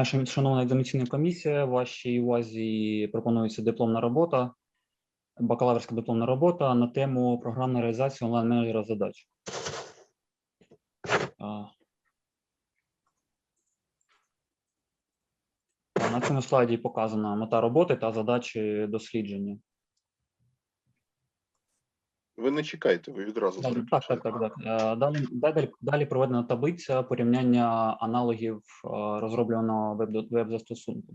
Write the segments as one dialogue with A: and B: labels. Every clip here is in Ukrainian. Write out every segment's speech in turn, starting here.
A: Наша шановна екзаменаційна комісія, вашій увазі пропонується дипломна робота, бакалаврська дипломна робота на тему програмної реалізації онлайн-менеджера задач. На цьому слайді показана мета роботи та задачі дослідження.
B: Ви не чекайте, ви відразу
A: так, так, так, так. Е, Далі, далі, далі проведена таблиця порівняння аналогів е, розробленого веб- веб-застосунку.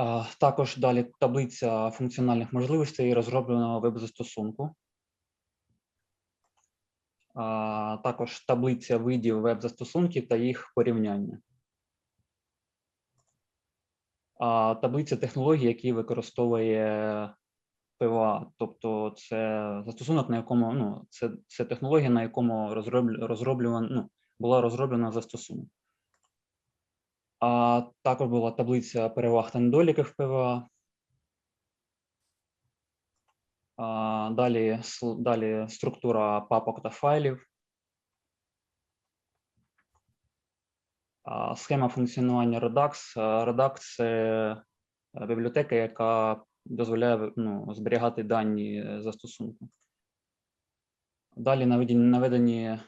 A: Е, Також далі таблиця функціональних можливостей розробленого веб-застосунку. Також таблиця видів веб-застосунків та їх порівняння. Таблиця технологій, які використовує ПВА, тобто це застосунок, на якому ну це, це технологія, на якому розроблю, розроблюван, ну, була розроблена застосунок. А також була таблиця переваг та недоліків ПВА. Далі, далі структура папок та файлів. Схема функціонування Redux. Redux – це е, бібліотека, яка дозволяє ну, зберігати дані е, застосунку. Далі наведені, наведені е,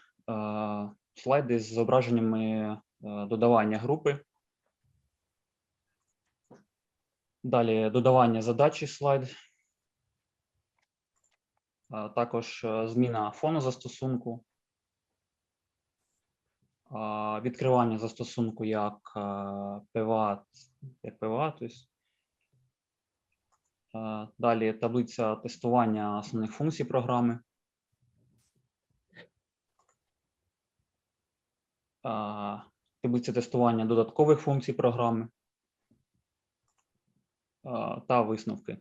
A: слайди з зображеннями е, додавання групи. Далі додавання задачі слайд. Також е, зміна фону застосунку. Відкривання застосунку як PWA, як PWA, тобто Далі таблиця тестування основних функцій програми. Е, Таблиця тестування додаткових функцій програми е, та висновки.